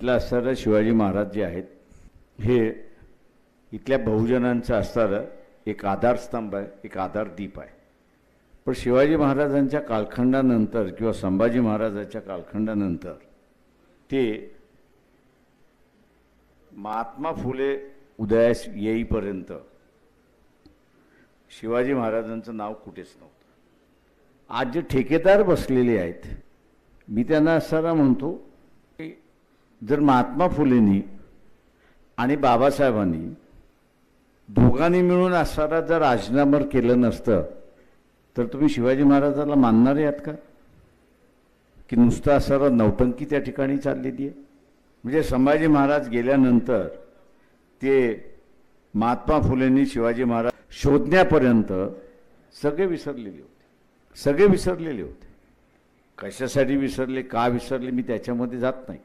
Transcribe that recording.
इथला असणारा शिवाजी महाराज जे आहेत हे इथल्या बहुजनांचं असणारं एक आधारस्तंभ आहे एक आधारदीप आहे. पण शिवाजी महाराजांच्या कालखंडानंतर किंवा संभाजी महाराजांच्या कालखंडानंतर ते महात्मा फुले उदयास येईपर्यंत शिवाजी महाराजांचं नाव कुठेच नव्हतं. आज जे ठेकेदार बसलेले आहेत मी त्यांना असताना म्हणतो जर महात्मा फुलेंनी आणि बाबासाहेबांनी दोघांनी मिळून असणारा जर राजीनामर केलं नसतं तर तुम्ही शिवाजी महाराजाला मानणारे आहात का? की नुसतं असणारा नौटंकी त्या ठिकाणी चाललेली आहे? म्हणजे संभाजी महाराज गेल्यानंतर ते महात्मा फुलेंनी शिवाजी महाराज शोधण्यापर्यंत सगळे विसरलेले होते. सगळे विसरलेले होते. कशासाठी विसरले का विसरले मी त्याच्यामध्ये जात नाही.